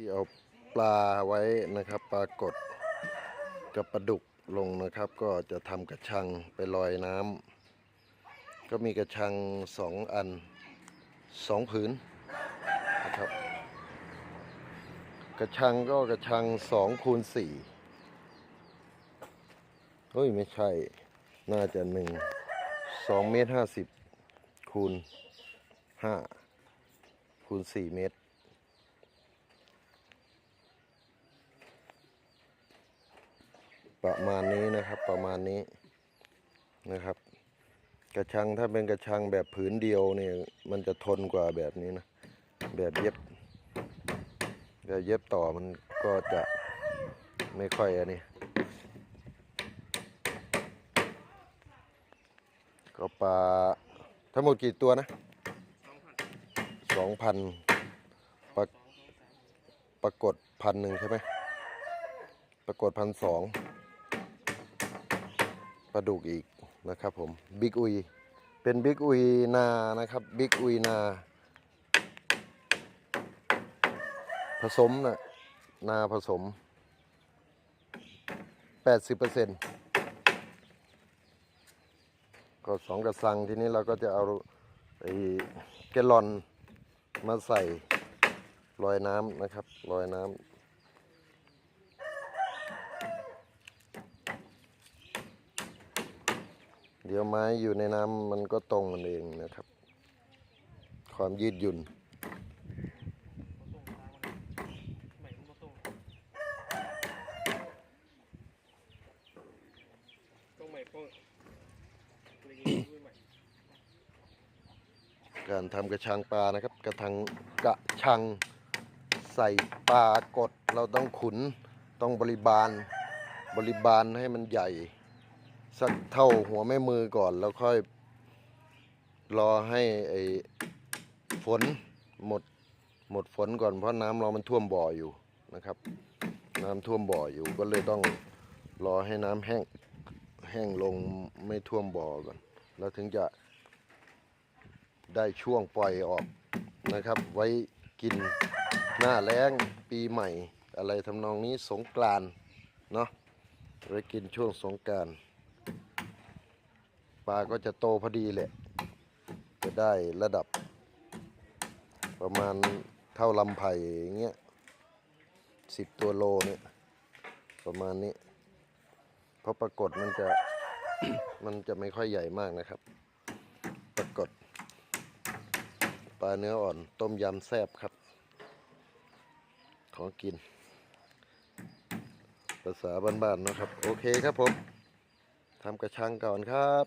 ที่เอาปลาไว้นะครับปลากดกับปลาดุกลงนะครับ ก็จะทำกระชังไปลอยน้ำก็มีกระชังสองอันสองผืนนะครับกระชังก็กระชังสองคูณสี่เฮ้ยไม่ใช่ น่าจะหนึ่งสองเมตรห้าสิบคูณห้าคูณสี่เมตร ประมาณนี้นะครับประมาณนี้นะครับ กระชังถ้าเป็นกระชังแบบผืนเดียวเนี่ยมันจะทนกว่าแบบนี้นะ แบบเย็บแบบเย็บต่อมันก็จะไม่ค่อยอันนี้ก็ปลาทั้งหมดกี่ตัวนะสองพันปลาปรากฏพันหนึ่งใช่ไหมปรากฏพันสอง ปลาดุกอีกนะครับผมบิ๊กอุยเป็นบิ๊กอุยนานะครับบิ๊กอุยนา ผสมนะนาผสม 80%ก็สองกระสังทีนี้เราก็จะเอาไอ้แกลลอนมาใส่ลอยน้ำนะครับลอยน้ำ เดี๋ยวไม้อยู่ในน้ำมันก็ตรงมันเองนะครับ ความยืดหยุ่นการทำกระชังปลานะครับ กระทังกระชังใส่ปลากดเราต้องขุนต้องบริบาลบริบาลให้มันใหญ่ สักเท่าหัวแม่มือก่อนแล้วค่อย รอให้ไอ้ฝนหมดหมดฝนก่อนเพราะน้ำเรามันท่วมบ่ออยู่นะครับ น้ำท่วมบ่ออยู่ก็เลยต้องรอให้น้ำแห้งแห้งลงไม่ท่วมบ่อก่อน แล้วถึงจะได้ช่วงปล่อยออกนะครับ ไว้กินหน้าแล้งปีใหม่ อะไรทำนองนี้สงกรานเนาะไว้กินช่วงสงกราร ปลาก็จะโตพอดีแหละ จะได้ระดับ ประมาณเท่าลำไผ่อย่างเงี้ยสิบตัวโลเนี่ยประมาณนี้ เพราะปรากฏมันจะมันจะไม่ค่อยใหญ่มากนะครับ ปรากฏปลาเนื้ออ่อนต้มยำแซ่บครับ ของกิน ภาษาบ้านๆเนะครับ โอเคครับผม ทำกระชังก่อนครับ